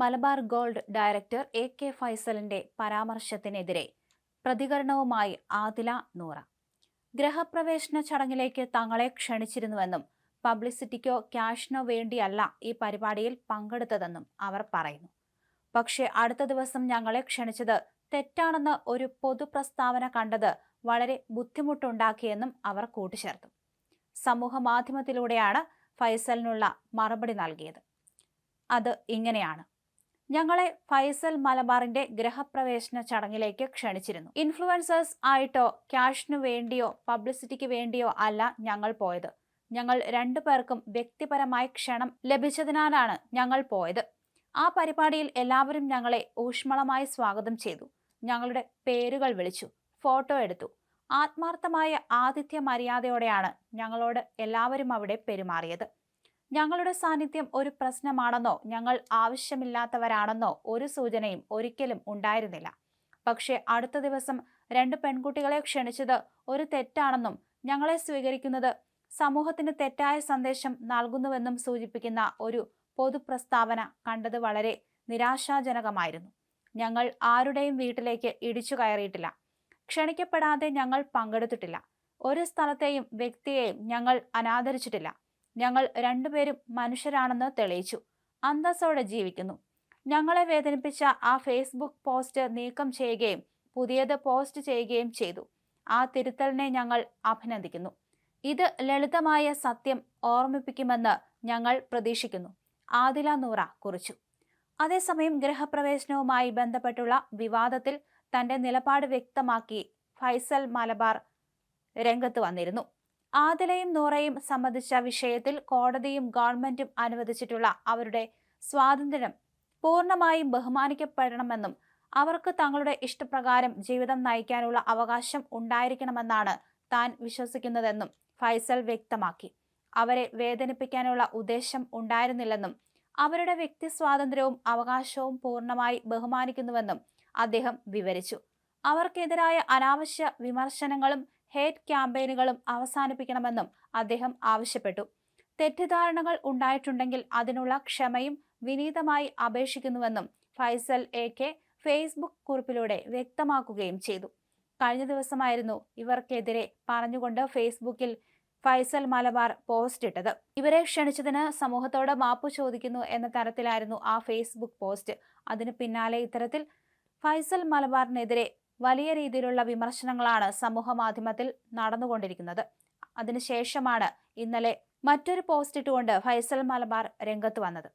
Malabar gold director A K ഫൈസലിന്റെ പരാമർശത്തിനെതിരെ പ്രതികരണവുമായി ആദില നൂറ. ഗ്രഹപ്രവേശന ചടങ്ങിലേക്ക് തങ്ങളെ ക്ഷണിച്ചിരുന്നുവെന്നും പബ്ലിസിറ്റിക്കോ ക്യാഷിനോ വേണ്ടിയല്ല ഈ പരിപാടിയിൽ പങ്കെടുത്തതെന്നും അവർ പറയുന്നു. പക്ഷേ അടുത്ത ദിവസം ഞങ്ങളെ ക്ഷണിച്ചത് തെറ്റാണെന്ന് ഒരു പൊതുപ്രസ്താവന കണ്ടത് വളരെ ബുദ്ധിമുട്ടുണ്ടാക്കിയെന്നും അവർ കൂട്ടിച്ചേർത്തു. സമൂഹ മാധ്യമത്തിലൂടെയാണ് ഫൈസലിനുള്ള മറുപടി നൽകിയത്. അത് ഇങ്ങനെയാണ്. ഞങ്ങളെ ഫൈസൽ മലബാറിന്റെ ഗ്രഹപ്രവേശന ചടങ്ങിലേക്ക് ക്ഷണിച്ചിരുന്നു. ഇൻഫ്ലുവൻസേഴ്സ് ആയിട്ടോ ക്യാഷിനു വേണ്ടിയോ പബ്ലിസിറ്റിക്ക് വേണ്ടിയോ അല്ല ഞങ്ങൾ പോയത്. ഞങ്ങൾ രണ്ടു പേർക്കും വ്യക്തിപരമായ ക്ഷണം ലഭിച്ചതിനാലാണ് ഞങ്ങൾ പോയത്. ആ പരിപാടിയിൽ എല്ലാവരും ഞങ്ങളെ ഊഷ്മളമായി സ്വാഗതം ചെയ്തു. ഞങ്ങളുടെ പേരുകൾ വിളിച്ചു ഫോട്ടോ എടുത്തു. ആത്മാർത്ഥമായ ആതിഥ്യ മര്യാദയോടെയാണ് ഞങ്ങളോട് എല്ലാവരും അവിടെ പെരുമാറിയത്. ഞങ്ങളുടെ സാന്നിധ്യം ഒരു പ്രശ്നമാണെന്നോ ഞങ്ങൾ ആവശ്യമില്ലാത്തവരാണെന്നോ ഒരു സൂചനയും ഒരിക്കലും ഉണ്ടായിരുന്നില്ല. പക്ഷേ അടുത്ത ദിവസം രണ്ട് പെൺകുട്ടികളെ ക്ഷണിച്ചത് ഒരു തെറ്റാണെന്നും ഞങ്ങളെ സ്വീകരിക്കുന്നത് സമൂഹത്തിന് തെറ്റായ സന്ദേശം നൽകുന്നുവെന്നും സൂചിപ്പിക്കുന്ന ഒരു പൊതുപ്രസ്താവന കണ്ടത് വളരെ നിരാശാജനകമായിരുന്നു. ഞങ്ങൾ ആരുടെയും വീട്ടിലേക്ക് ഇടിച്ചു കയറിയിട്ടില്ല. ക്ഷണിക്കപ്പെടാതെ ഞങ്ങൾ പങ്കെടുത്തിട്ടില്ല. ഒരു സ്ഥലത്തെയും വ്യക്തിയെയും ഞങ്ങൾ അനാദരിച്ചിട്ടില്ല. ഞങ്ങൾ രണ്ടുപേരും മനുഷ്യരാണെന്ന് തെളിയിച്ചു. അന്തസ്സോടെ ജീവിക്കുന്നു. ഞങ്ങളെ വേദനിപ്പിച്ച ആ ഫേസ്ബുക്ക് പോസ്റ്റ് നീക്കം ചെയ്യുകയും പുതിയത് പോസ്റ്റ് ചെയ്യുകയും ചെയ്തു. ആ തിരുത്തലിനെ ഞങ്ങൾ അഭിനന്ദിക്കുന്നു. ഇത് ലളിതമായ സത്യം ഓർമ്മിപ്പിക്കുമെന്ന് ഞങ്ങൾ പ്രതീക്ഷിക്കുന്നു. ആദില നൂറ കുറിച്ചു. അതേസമയം ഗൃഹപ്രവേശനവുമായി ബന്ധപ്പെട്ടുള്ള വിവാദത്തിൽ തന്റെ നിലപാട് വ്യക്തമാക്കി ഫൈസൽ മലബാർ രംഗത്ത് വന്നിരുന്നു. ആദിലയും നൂറയും സംബന്ധിച്ച വിഷയത്തിൽ കോടതിയും ഗവൺമെന്റും അനുവദിച്ചിട്ടുള്ള അവരുടെ സ്വാതന്ത്ര്യം പൂർണമായും ബഹുമാനിക്കപ്പെടണമെന്നും അവർക്ക് തങ്ങളുടെ ഇഷ്ടപ്രകാരം ജീവിതം നയിക്കാനുള്ള അവകാശം ഉണ്ടായിരിക്കണമെന്നാണ് താൻ വിശ്വസിക്കുന്നതെന്നും ഫൈസൽ വ്യക്തമാക്കി. അവരെ വേദനിപ്പിക്കാനുള്ള ഉദ്ദേശം ഉണ്ടായിരുന്നില്ലെന്നും അവരുടെ വ്യക്തി സ്വാതന്ത്ര്യവും അവകാശവും പൂർണമായി ബഹുമാനിക്കുന്നുവെന്നും അദ്ദേഹം വിവരിച്ചു. അവർക്കെതിരായ അനാവശ്യ വിമർശനങ്ങളും ഹേറ്റ് ക്യാമ്പയിനുകളും അവസാനിപ്പിക്കണമെന്നും അദ്ദേഹം ആവശ്യപ്പെട്ടു. തെറ്റിദ്ധാരണകൾ ഉണ്ടായിട്ടുണ്ടെങ്കിൽ അതിനുള്ള ക്ഷമയും വിനീതമായി അപേക്ഷിക്കുന്നുവെന്നും ഫൈസൽ എ കെ ഫേസ്ബുക്ക് കുറിപ്പിലൂടെ വ്യക്തമാക്കുകയും ചെയ്തു. കഴിഞ്ഞ ദിവസമായിരുന്നു ഇവർക്കെതിരെ പറഞ്ഞുകൊണ്ട് ഫേസ്ബുക്കിൽ ഫൈസൽ മലബാർ പോസ്റ്റ് ഇട്ടത്. ഇവരെ ക്ഷണിച്ചതിന് സമൂഹത്തോട് മാപ്പ് ചോദിക്കുന്നു എന്ന തരത്തിലായിരുന്നു ആ ഫേസ്ബുക്ക് പോസ്റ്റ്. അതിന് പിന്നാലെ ഇത്തരത്തിൽ ഫൈസൽ മലബാറിനെതിരെ വലിയ രീതിയിലുള്ള വിമർശനങ്ങളാണ് സമൂഹ മാധ്യമത്തിൽ നടന്നുകൊണ്ടിരിക്കുന്നത്. അതിനുശേഷമാണ് ഇന്നലെ മറ്റൊരു പോസ്റ്റ് ഇട്ടുകൊണ്ട് ഫൈസൽ മലബാർ രംഗത്ത് വന്നത്.